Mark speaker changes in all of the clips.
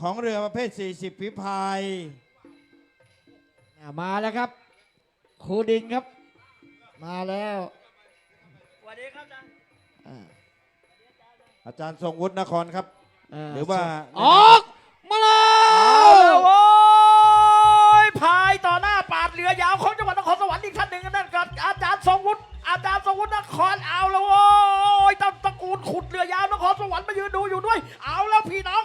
Speaker 1: ของเรือประเภท 40ฝีพาย
Speaker 2: อ่ามาแล้วครับ ครูดินครับ มาแล้ว
Speaker 3: สวัสดีครับอาจารย์
Speaker 2: อ่า
Speaker 1: อาจารย์ทรงวุฒินครครับาหรือว่า
Speaker 2: ออกมาแล้
Speaker 3: เอา
Speaker 2: ว
Speaker 3: ละโว้ยพายต่อหน้าปาดเรือยาวของจังหวัดนครสวรรค์อีกท่านหนึ่งนั่นก็อาจารย์ทรงวุฒิอาจารย์ทรงวุฒินครเอาละโว้ยตตระกูลขุดเรือยาวนครสวรรค์มายืนดูอยู่ด้วย เอาแล้วพี่น้อง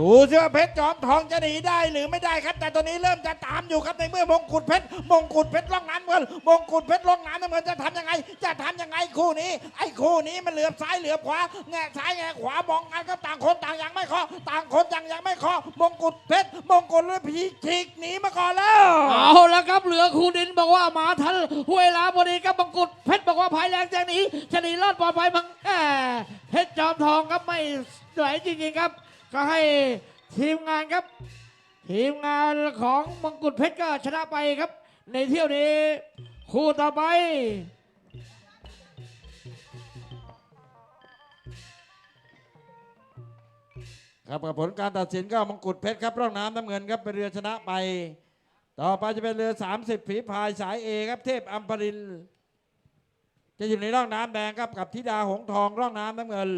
Speaker 3: ดูสิว่าเพชรจอม
Speaker 1: ทองจะหนีได้หรือไม่ได้ครับ แต่ตอนนี้เริ่มจะตามอยู่ครับในเมื่อมงกุฎเพชรมงกุฎเพชรล่องน้ำเงินมงกุฎเพชรล่องน้ำน้ำเงินจะทำยังไง จะทำยังไงคู่นี้ ไอ้คู่นี้มันเหลือบซ้ายเหลือบขวาแง่ซ้ายแง่ขวามองกันก็ต่างคนต่างยังไม่เคาะต่างคนยังยังไม่เคาะมงกุฎเพชรมงกุฎเลยพีฉีกหนีมาก่อนแล้ว
Speaker 2: เอาล้วครับเหลือครูดินบอกว่ามาทันเวลาพอดีครับบังกุฎเพชรบอกว่าภายแรงจะหนีจะหนีรอดปลอดภัยมัง องครับไม่ไหวจริงๆครับ ก็ให้ทีมงานครับ ทีมงานของมังกุฎเพชรก็ชนะไปครับ ในเที่ยวนี้ คู่ต่อไป
Speaker 1: ครับกับผลการตัดสินก็มงกุฎเพชรครับร่องน้ำน้ำเงินครับเป็นเรือชนะไป ต่อไปจะเป็นเรือ 30 ฝีพายสายเอครับเทพอัมพรินจะอยู่ในร่องน้ำแดงครับกับธิดาหงทองร่องน้ำน้ำเงิน